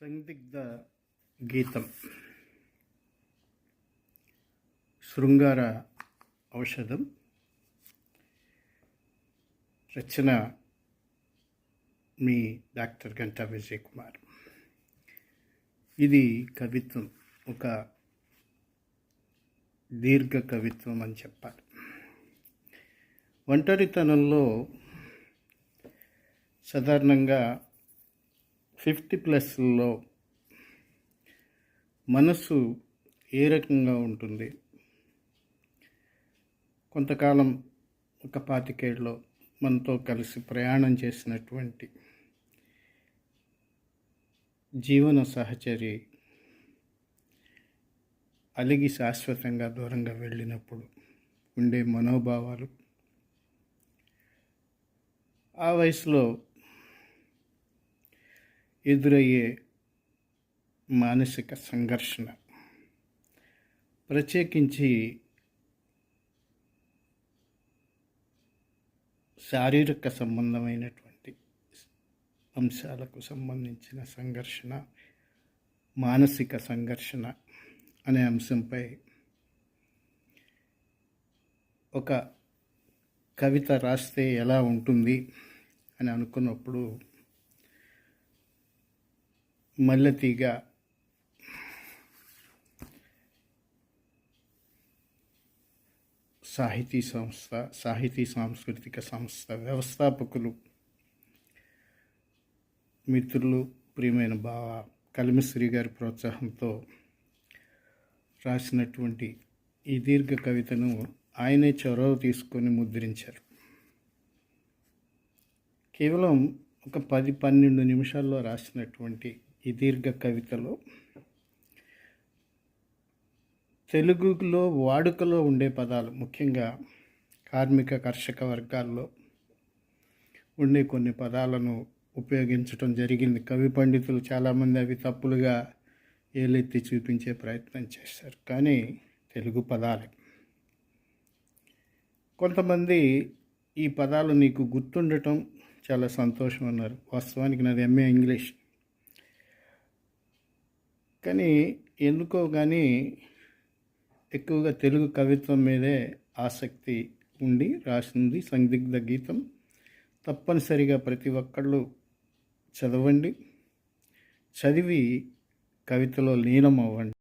సందిగ్ధ గీతం. శృంగార ఔషధం. రచన మీ డాక్టర్ గంటా విజయ్ కుమార్ ఇది కవిత్వం ఒక దీర్ఘ కవిత్వం అని చెప్పాలి. ఒంటరితనంలో సాధారణంగా ఫిఫ్టీ ప్లస్లో మనస్సు ఏ రకంగా ఉంటుంది? కొంతకాలం ఒక పాతికేళ్ళలో మనతో కలిసి ప్రయాణం చేసినటువంటి జీవన సహచరి అలిగి శాశ్వతంగా దూరంగా వెళ్ళినప్పుడు ఉండే మనోభావాలు. ఆ వయసులో ఎదురయ్యే మానసిక సంఘర్షణ. ప్రత్యేకించి శారీరక సంబంధమైనటువంటి అంశాలకు సంబంధించిన సంఘర్షణ మానసిక సంఘర్షణ అనే అంశంపై ఒక కవిత రాస్తే ఎలా ఉంటుంది అని అనుకున్నప్పుడు మల్లెతీగ సాహితీ సంస్థ సాహితీ సాంస్కృతిక సంస్థ వ్యవస్థాపకులు మిత్రులు ప్రియమైన బావ కలిమిశ్రీ గారి ప్రోత్సాహంతో రాసినటువంటి ఈ దీర్ఘ కవితను ఆయనే చొరవ తీసుకొని ముద్రించారు. కేవలం ఒక పది పన్నెండు నిమిషాల్లో రాసినటువంటి ఈ దీర్ఘ కవితలో తెలుగులో వాడుకలో ఉండే పదాలు ముఖ్యంగా కార్మిక కర్షక వర్గాల్లో ఉండే కొన్ని పదాలను ఉపయోగించడం జరిగింది. కవి పండితులు చాలామంది అవి తప్పులుగా ఏలెత్తి చూపించే ప్రయత్నం చేశారు. కానీ తెలుగు పదాలే. కొంతమంది ఈ పదాలు నీకు గుర్తుండటం చాలా సంతోషం అన్నారు. వాస్తవానికి నాది ఎంఏ ఇంగ్లీష్ కానీ ఎందుకో కానీ ఎక్కువగా తెలుగు కవిత్వం మీదే ఆసక్తి ఉండి రాసింది సందిగ్ధ గీతం. తప్పనిసరిగా ప్రతి ఒక్కళ్ళు చదవండి. చదివి కవితలో లీనం అవ్వండి